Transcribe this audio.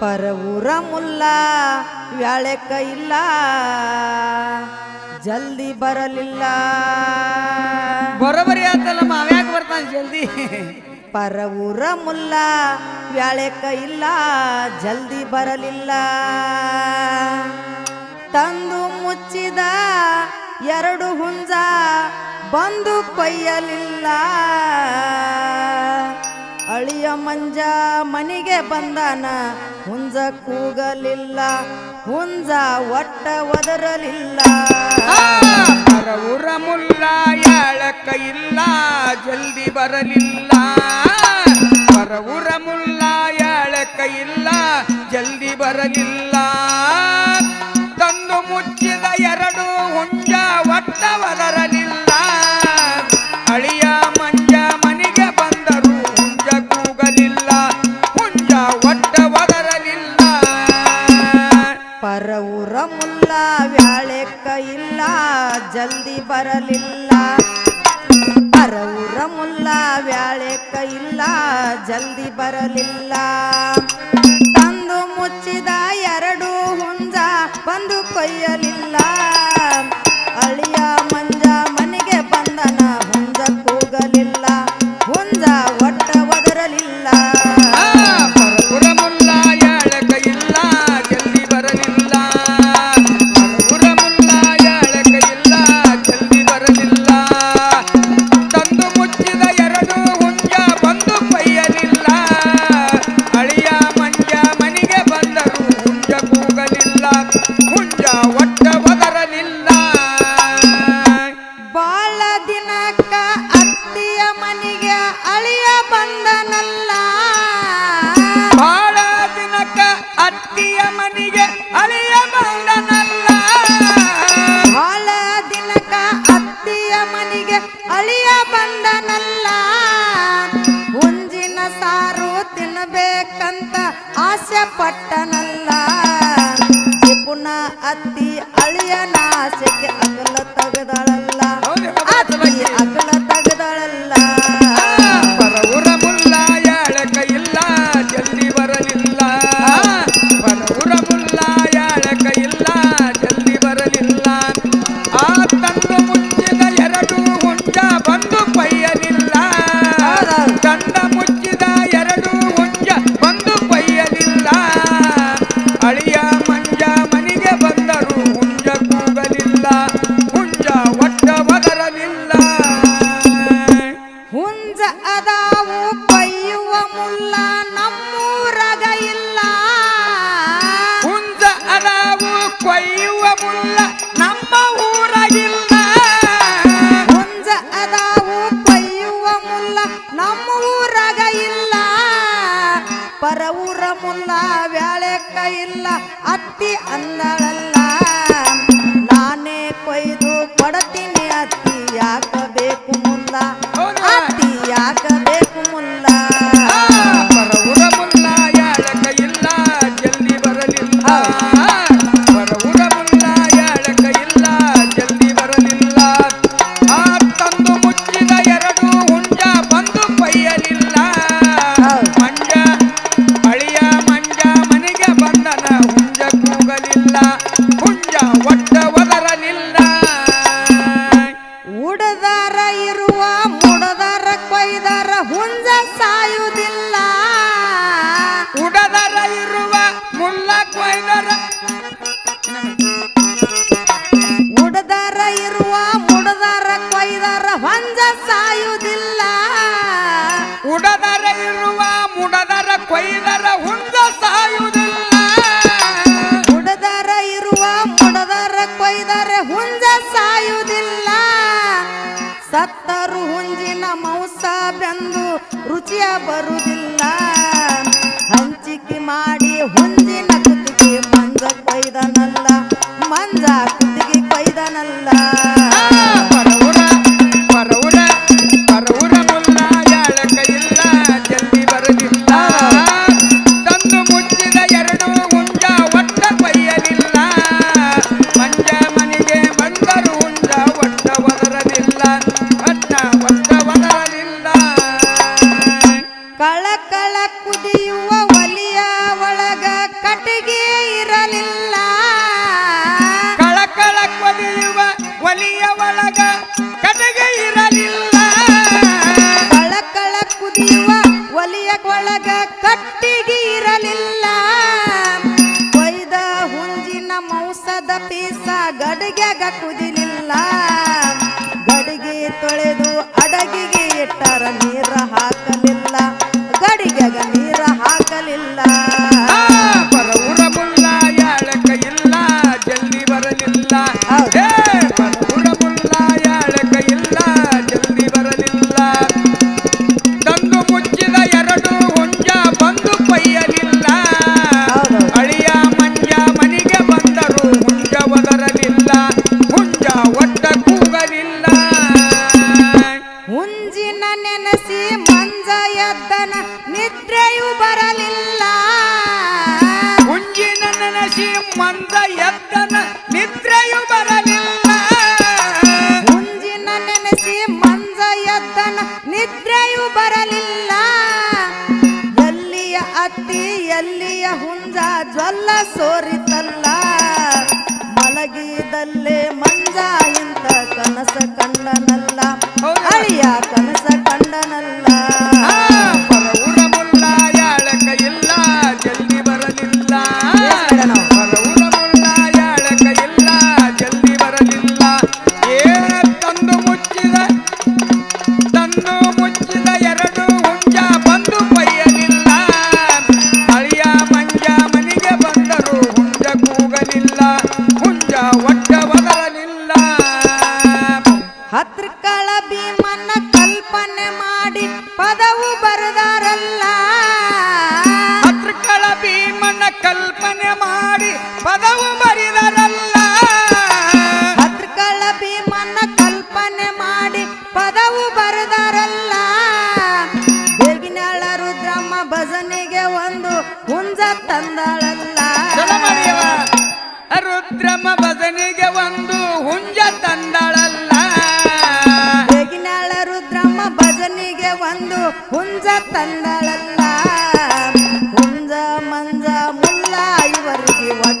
ಪರವೂರ ಮುಲ್ಲ ವ್ಯಾಳೆ ಕೈಲ್ಲ ಜಲ್ದಿ ಬರಲಿಲ್ಲ. ಬರೋಬರಿ ಆತಲ್ಲ ಮಾವ್ಯಾಗ ಬರ್ತಾನೆ ಜಲ್ದಿ. ಪರವೂರ ಮುಲ್ಲ ವ್ಯಾಳೆ ಕೈಲ್ಲ ಜಲ್ದಿ ಬರಲಿಲ್ಲ. ತಂದು ಮುಚ್ಚಿದ ಎರಡು ಹುಂಜ ಬಂದು ಕೊಯ್ಯಲಿಲ್ಲ. ಅಳಿಯ ಮಂಜ ಮನಿಗೆ ಬಂದನ. ಹುಂಜ ಕೂಗಲಿಲ್ಲ, ಹುಂಜ ಒಟ್ಟ ಒದರಲಿಲ್ಲ. ಊರ ಮುಲ್ಲ ಯಾಳ ಇಲ್ಲ ಜಲ್ದಿ ಬರಲಿಲ್ಲ. ಊರ ಮುಲ್ಲ ಯಾಳಕ ಇಲ್ಲ ಜಲ್ದಿ ಬರಲಿಲ್ಲ. ತಂದು ಮುಚ್ಚಿದ ಎರಡು ಹುಂಜ ಮುಲ್ಲ ವ್ಯಾಳೆ ಕೈಲ್ಲ ಜಲ್ದಿ ಬರಲಿಲ್ಲ. ತಂದು ಮುಚ್ಚಿದ ಎರಡು ಹುಂಜ ಬಂದು ಕೊಯ್ಯಲಿಲ್ಲ. பட்ட நல்ல ಅತ್ತಿ ಅಂದಳಲ್ಲ ನಾನೇ ಕೊಯ್ದು ಕೊಡತೀನಿ ಅತ್ತಿ ಯಾಕಬೇಕು ಮುಂದ? ಅತ್ತಿ ಯಾಕ ಇರುವ ಮುಡದರ ಕೊಯ್ದರ ಹುಂಜ ಸಾಯುವುದಿಲ್ಲ. ಉಡದರ ಇರುವ ಮುಲ್ಲ ಕೊಯ್ದರ. ಉಡದರ ಇರುವ ಮುಡದರ ಕೊಯ್ದರ ಹುಂಜ ಸಾಯುವುದಿಲ್ಲ. ಉಡದರ ಇರುವ ಮುಡದರ ಕೊಯ್ದರ ಹುಂಜ ಬರುವುದಿಲ್ಲ. ಹಂಚಿಕೆ ಮಾಡಿ ಹೊಂದ ಮನೆಯ ಒಳಗ ಕಟಗ ಇರಲಿಲ್ಲ. ಕಳಕಳ ಕುದಿಯುವ ಒಲಿಯ ಒಳಗ ಕಟ್ಟಿಗೆ ಇರಲಿಲ್ಲ. ಕೊಯ್ದ ಹುಂಜಿನ ಮೌಸದ ಪೀಸ ಗಡಿಗೆಗ ಕುದಿಲಿಲ್ಲ. ಬಂದ ಎದ್ದನ ನಿದ್ರೆಯು ಬರಲಿಲ್ಲ. ಮುಂಜಿನ ನೆನೆಸಿ ಮಂಜ ಎದ್ದನ ನಿದ್ರೆಯು ಬರಲಿಲ್ಲ. ಎಲ್ಲಿಯ ಅತ್ತಿ, ಎಲ್ಲಿಯ ಹುಂಜ, ಜ್ವಲ್ಲ ಸೋರಿತಲ್ಲ. ಮಲಗಿದಲ್ಲೇ ಮಾಡಿ ಪದವು ಬರೆದಾರಲ್ಲ. ಪತ್ರಕಳ ಭೀಮನ ಕಲ್ಪನೆ ಮಾಡಿ ಪದವು ಬರೆದಾರಲ್ಲ. ಪತ್ರಕಳ ಭೀಮನ ಕಲ್ಪನೆ ಮಾಡಿ ಪದವು ಬರೆದಾರಲ್ಲ. ಬೇಗಿನಳ ರುದ್ರಮ್ಮ ಭಜನೆಗೆ ಒಂದು ಹುಂಜ ತಂದಾಳಲ್ಲ. ರುದ್ರಮ್ಮ ಭಜನೆಗೆ ಒಂದು ಹುಂಜ ತಂದ ಹುಂಜ ತಂದಳಲ್ಲ ಹುಂಜ ಮಂಜ ಮುಲ್ಲ ಇವರಿಗೆ ಒಟ್ಟ